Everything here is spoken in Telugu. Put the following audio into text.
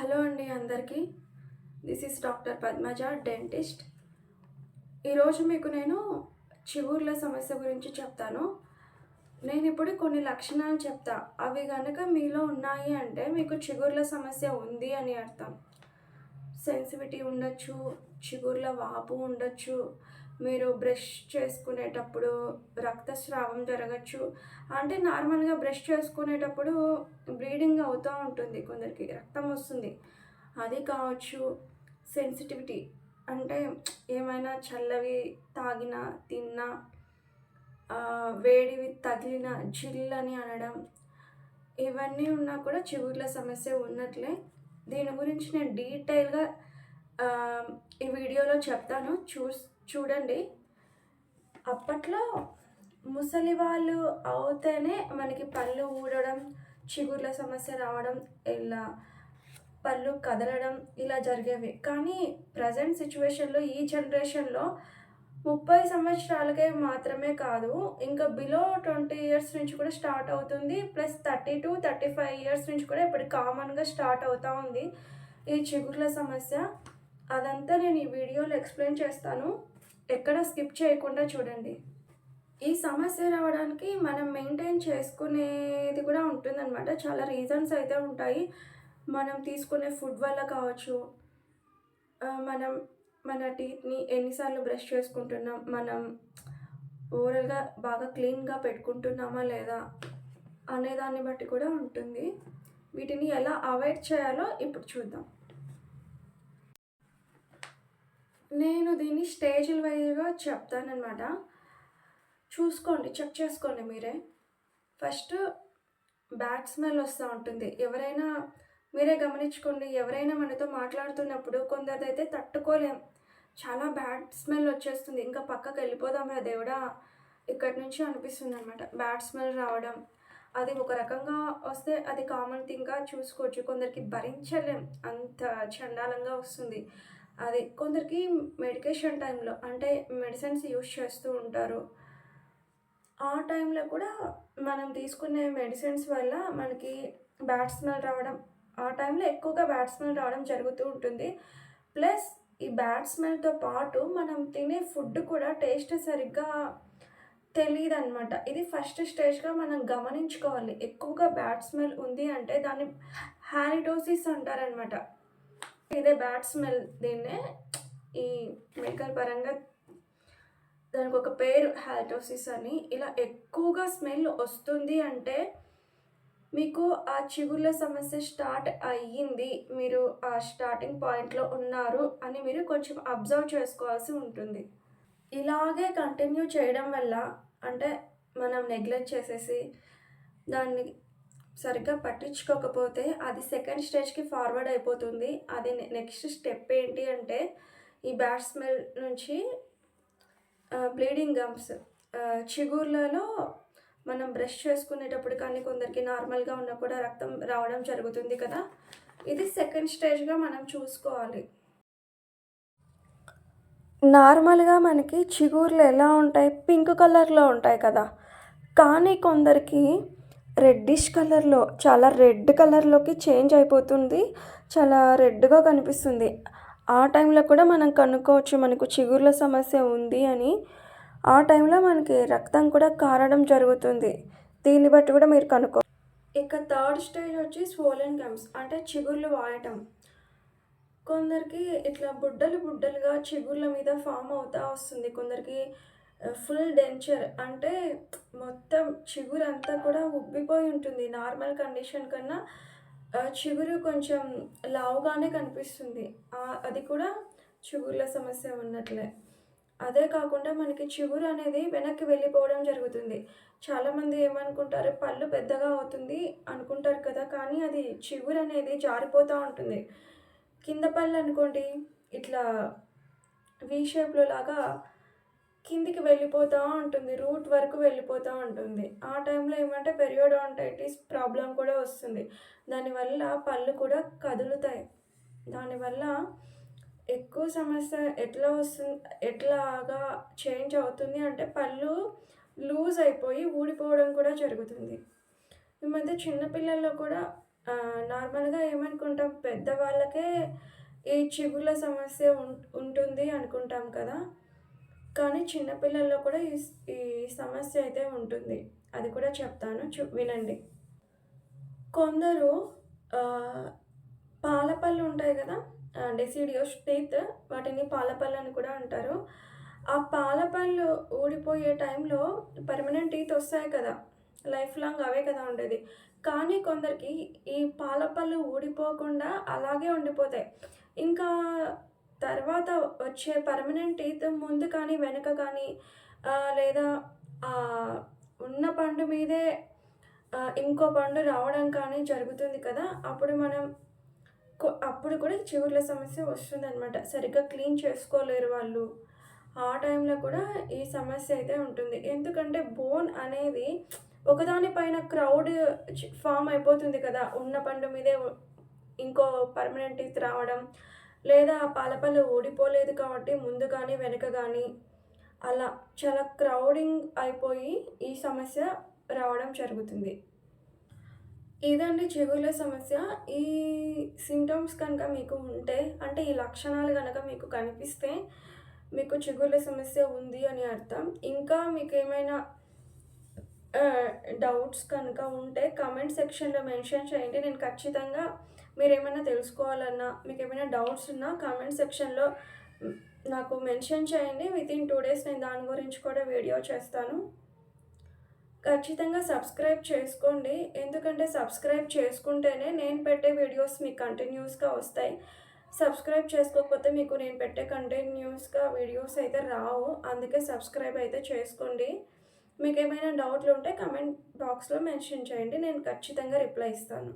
హలో అండి అందరికీ. This is doctor Padmaja dentist ఈరోజు మీకు నేను చిగుర్ల సమస్య గురించి చెప్తాను. నేను ఇప్పుడు కొన్ని లక్షణాలు చెప్తా. అవి కనుక మీలో ఉన్నాయి అంటే మీకు చిగుర్ల సమస్య ఉంది అని అర్థం. సెన్సిటివిటీ ఉండొచ్చు చిగుర్ల వాపు ఉండొచ్చు మీరు బ్రష్ చేసుకునేటప్పుడు రక్తస్రావం జరగచ్చు. అంటే నార్మల్గా బ్రష్ చేసుకునేటప్పుడు బ్లీడింగ్ అవుతూ ఉంటుంది కొందరికి రక్తం వస్తుంది. అది కావచ్చు సెన్సిటివిటీ అంటే ఏమైనా చల్లవి తాగినా తిన్నా వేడివి తగిలిన జిల్లని అనడం ఇవన్నీ ఉన్నా కూడా చిగుర్ల సమస్య ఉన్నట్లే. దీని గురించి నేను డీటెయిల్గా ఈ వీడియోలో చెప్తాను. చూస్ చూడండి. అప్పట్లో ముసలి వాళ్ళు అవుతేనే మనకి పళ్ళు ఊడడం చిగుర్ల సమస్య రావడం ఇలా పళ్ళు కదలడం ఇలా జరిగేవి. కానీ ప్రజెంట్ సిచ్యువేషన్లో ఈ జనరేషన్లో ముప్పై సంవత్సరాలకే మాత్రమే కాదు ఇంకా బిలో ట్వంటీ ఇయర్స్ నుంచి కూడా స్టార్ట్ అవుతుంది. Plus thirty to thirty five years నుంచి కూడా ఇప్పుడు కామన్గా స్టార్ట్ అవుతూ ఉంది ఈ చిగుర్ల సమస్య. అదంతా నేను ఈ వీడియోలో ఎక్స్ప్లెయిన్ చేస్తాను. ఎక్కడ స్కిప్ చేయకుండా చూడండి. ఈ సమస్య రావడానికి మనం మెయింటైన్ చేసుకునేది కూడా ఉంటుందన్నమాట. చాలా రీజన్స్ అయితే ఉంటాయి. మనం తీసుకునే ఫుడ్ వల్ల కావచ్చు. మనం మన టీత్ని ఎన్నిసార్లు బ్రష్ చేసుకుంటున్నాం మనం ఓవరాల్గా బాగా క్లీన్గా పెట్టుకుంటున్నామా లేదా అనే దాన్ని బట్టి కూడా ఉంటుంది. వీటిని ఎలా అవాయిడ్ చేయాలో ఇప్పుడు చూద్దాం. నేను దీన్ని స్టేజ్ల వైజ్గా చెప్తానమాట చూసుకోండి చెక్ చేసుకోండి మీరే. ఫస్ట్ బ్యాడ్ స్మెల్ వస్తూ ఉంటుంది. ఎవరైనా మీరే గమనించుకోండి ఎవరైనా మనతో మాట్లాడుతున్నప్పుడు కొందరిదైతే తట్టుకోలేం. చాలా బ్యాడ్ స్మెల్ వచ్చేస్తుంది. ఇంకా పక్కకు వెళ్ళిపోదాం రా దేవుడా ఇక్కడి నుంచి అనిపిస్తుంది అనమాట బ్యాడ్ స్మెల్ రావడం. అది ఒక రకంగా వస్తే అది కామన్ థింగ్గా చూసుకోవచ్చు. కొందరికి భరించలేం. అంత చండాలంగా వస్తుంది. అది కొందరికి మెడికేషన్ టైంలో అంటే మెడిసిన్స్ యూస్ చేస్తూ ఉంటారు. ఆ టైంలో కూడా మనం తీసుకునే మెడిసిన్స్ వల్ల మనకి బ్యాడ్ స్మెల్ రావడం ఆ టైంలో ఎక్కువగా బ్యాడ్ స్మెల్ రావడం జరుగుతూ ఉంటుంది. ప్లస్ ఈ బ్యాడ్ స్మెల్తో పాటు మనం తినే ఫుడ్ కూడా టేస్ట్ సరిగ్గా తెలియదు అనమాట ఇది ఫస్ట్ స్టేజ్గా మనం గమనించుకోవాలి. ఎక్కువగా బ్యాడ్ స్మెల్ ఉంది అంటే దాన్ని హానిటోసిస్ అంటారనమాట ఇదే బ్యాడ్ స్మెల్ దీన్నే ఈ మెడికల్ పరంగా దానికి ఒక పేరు హాల్టోసిస్ అని. ఇలా ఎక్కువగా స్మెల్ వస్తుంది అంటే మీకు ఆ చిగుళ్ళ సమస్య స్టార్ట్ అయ్యింది. మీరు ఆ స్టార్టింగ్ పాయింట్లో ఉన్నారు అని మీరు కొంచెం అబ్జర్వ్ చేసుకోవాల్సి ఉంటుంది. ఇలాగే కంటిన్యూ చేయడం వల్ల అంటే మనం నెగ్లెక్ట్ చేసేసి దాన్ని సరిగ్గా పట్టించుకోకపోతే అది సెకండ్ స్టేజ్కి ఫార్వర్డ్ అయిపోతుంది. అది నెక్స్ట్ స్టెప్ ఏంటి అంటే ఈ బ్యాడ్ స్మెల్ నుంచి బ్లీడింగ్ గమ్స్ చిగుర్లలో మనం బ్రష్ చేసుకునేటప్పుడు కానీ కొందరికి నార్మల్గా ఉన్నా కూడా రక్తం రావడం జరుగుతుంది కదా. ఇది సెకండ్ స్టేజ్గా మనం చూసుకోవాలి. నార్మల్గా మనకి చిగుర్లు ఎలా ఉంటాయి? పింక్ కలర్లో ఉంటాయి కదా. కానీ కొందరికి రెడ్డిష్ కలర్లో చాలా రెడ్ కలర్లోకి చేంజ్ అయిపోతుంది. చాలా రెడ్గా కనిపిస్తుంది. ఆ టైంలో కూడా మనం కనుక్కోవచ్చు మనకు చిగుర్ల సమస్య ఉంది అని. ఆ టైంలో మనకి రక్తం కూడా కారడం జరుగుతుంది. దీన్ని బట్టి కూడా మీరు కనుక్కో ఇక థర్డ్ స్టేజ్ వచ్చి స్వోలెన్ గమ్స్ అంటే చిగుర్లు వాయటం. కొందరికి ఇట్లా బుడ్డలు బుడ్డలుగా చిగుర్ల మీద ఫామ్ అవుతా వస్తుంది. కొందరికి ఫుల్ డెంచర్ అంటే మొత్తం చిగురు అంతా కూడా ఉబ్బిపోయి ఉంటుంది. నార్మల్ కండిషన్ కన్నా చిగురు కొంచెం లావుగానే కనిపిస్తుంది. అది కూడా చిగుర్ల సమస్య ఉన్నట్లే. అదే కాకుండా మనకి చిగురు అనేది వెనక్కి వెళ్ళిపోవడం జరుగుతుంది. చాలామంది ఏమనుకుంటారు పళ్ళు పెద్దగా అవుతుంది అనుకుంటారు కదా కానీ అది చిగురు అనేది జారిపోతూ ఉంటుంది. కింద పళ్ళు అనుకోండి ఇట్లా వి షేప్లో లాగా కిందికి వెళ్ళిపోతూ ఉంటుంది రూట్ వరకు వెళ్ళిపోతూ ఉంటుంది. ఆ టైంలో ఏమంటే పెరియోడాంటైటిస్ ప్రాబ్లం కూడా వస్తుంది. దానివల్ల పళ్ళు కూడా కదులుతాయి. దానివల్ల ఎక్కువ సమస్య ఎట్లా వస్తుంది ఎట్లాగా చేంజ్ అవుతుంది అంటే పళ్ళు లూజ్ అయిపోయి ఊడిపోవడం కూడా జరుగుతుంది. ఈ మధ్య చిన్నపిల్లల్లో కూడా నార్మల్‌గా ఏమనుకుంటాం పెద్దవాళ్ళకే ఈ చిగుర్ల సమస్య ఉం ఉంటుంది అనుకుంటాం కదా! కానీ చిన్నపిల్లల్లో కూడా ఈ ఈ సమస్య అయితే ఉంటుంది. అది కూడా చెప్తాను చూ వినండి. కొందరు పాలపళ్ళు ఉంటాయి కదా డెసిడియోస్ టీత్ వాటిని పాలపళ్ళు అని కూడా అంటారు. ఆ పాలపళ్ళు ఊడిపోయే టైంలో పర్మనెంట్ టీత్ వస్తాయి కదా! లైఫ్ లాంగ్ అవే కదా ఉండేది. కానీ కొందరికి ఈ పాల పళ్ళు ఊడిపోకుండా అలాగే ఉండిపోతాయి. ఇంకా తర్వాత వచ్చే పర్మనెంట్ టీత్ ముందు కానీ, వెనుక కానీ లేదా ఉన్న పండు మీదే ఇంకో పండు రావడం కానీ జరుగుతుంది కదా! అప్పుడు మనం అప్పుడు కూడా చిగుర్ల సమస్య వస్తుందన్నమాట సరిగ్గా క్లీన్ చేసుకోలేరు వాళ్ళు. ఆ టైంలో కూడా ఈ సమస్య అయితే ఉంటుంది. ఎందుకంటే బోన్ అనేది ఒకదానిపైన క్రౌడ్ ఫామ్ అయిపోతుంది కదా! ఉన్న పండు మీదే ఇంకో పర్మనెంట్ టీత్ రావడం, లేదా ఆ పళ్ళు ఊడిపోలేదు కాబట్టి ముందు కానీ వెనక కానీ అలా చాలా క్రౌడింగ్ అయిపోయి ఈ సమస్య రావడం జరుగుతుంది. ఇదండి చిగుర్ల సమస్య. ఈ సిమ్టమ్స్ కనుక మీకు ఉంటే అంటే ఈ లక్షణాలు కనుక మీకు కనిపిస్తే మీకు చిగుర్ల సమస్య ఉంది అని అర్థం. ఇంకా మీకు ఏమైనా డౌట్స్ కనుక ఉంటే కామెంట్ సెక్షన్‌లో మెన్షన్ చేయండి. నేను ఖచ్చితంగా మీరేమైనా తెలుసుకోవాలన్నా, మీకు ఏమైనా డౌట్స్ ఉన్నా కామెంట్ సెక్షన్‌లో నాకు మెన్షన్ చేయండి. వితిన్ టూ డేస్ నేను దాని గురించి కూడా వీడియో చేస్తాను. ఖచ్చితంగా సబ్స్క్రైబ్ చేసుకోండి. ఎందుకంటే సబ్స్క్రైబ్ చేసుకుంటేనే నేను పెట్టే వీడియోస్ మీకు కంటిన్యూస్‌గా వస్తాయి. సబ్స్క్రైబ్ చేసుకోకపోతే మీకు నేను పెట్టే కంటిన్యూస్‌గా వీడియోస్ అయితే రావు. అందుకే సబ్స్క్రైబ్ అయితే చేసుకోండి. మీకు ఏమైనా డౌట్‌లు ఉంటే కామెంట్ బాక్స్‌లో మెన్షన్ చేయండి. నేను ఖచ్చితంగా రిప్లై ఇస్తాను.